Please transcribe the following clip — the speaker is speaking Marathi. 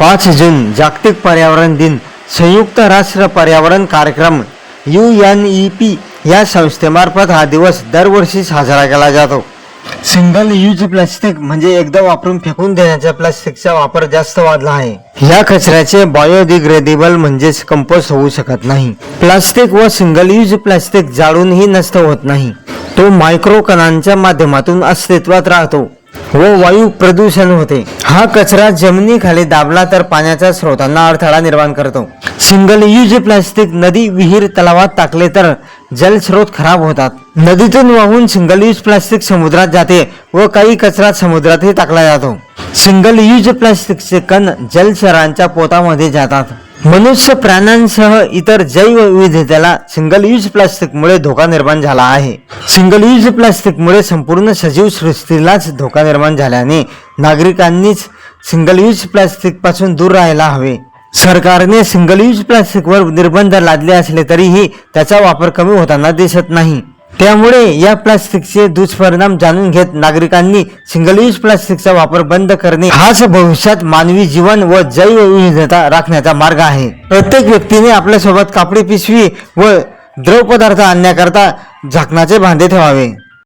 पाच जून जागतिक पर्यावरण दिन संयुक्त राष्ट्र पर्यावरण कार्यक्रम यू एन ई पी या संस्थेमार्फत हा दिवस दरवर्षी साजरा केला जातो. सिंगल यूज प्लास्टिक म्हणजे एकदा वापरून फेकून देण्याच्या प्लास्टिकचा वापर जास्त वाढला आहे. या कचऱ्याचे बायोडिग्रेडेबल म्हणजेच कंपोस्ट होऊ शकत नाही. प्लास्टिक व सिंगल यूज प्लास्टिक जाळूनही नष्ट होत नाही. तो मायक्रो कणांच्या माध्यमातून अस्तित्वात राहतो. व वायू प्रदूषण होते. हा कचरा जमिनीखाली दाबला तर पाण्याच्या स्रोतांना अडथळा निर्माण करतो. सिंगल यूज प्लास्टिक नदी विहीर तलावात टाकले तर जलस्रोत खराब होतात. नदीतून वाहून सिंगल यूज प्लास्टिक समुद्रात जाते व काही कचरा समुद्रातही टाकला जातो. सिंगल यूज प्लास्टिकचे कण जलचरांच्या पोतामध्ये जातात. मनुष्य प्राण्यांसह इतर जैवविविधतेला सिंगल यूज प्लास्टिकमुळे धोका निर्माण झाला आहे. सिंगल यूज प्लास्टिकमुळे संपूर्ण सजीव सृष्टीलाच धोका निर्माण झाल्याने नागरिकांनीच सिंगल यूज प्लास्टिकपासून दूर राहायला हवे. सरकारने सिंगल यूज प्लास्टिकवर निर्बंध लादले असले तरीही त्याचा वापर कमी होताना दिसत नाही. त्यामुळे या प्लास्टिकचे दुष्परिणाम जाणून घेत नागरिकांनी सिंगल यूज प्लास्टिकचा वापर बंद करणे हाच भविष्यात मानवी जीवन व जैवविविधता राखण्याचा मार्ग आहे. प्रत्येक व्यक्तीने आपल्यासोबत कापडी पिशवी व द्रव पदार्थ आणण्याकरता झाकणाचे भांडे ठेवावे.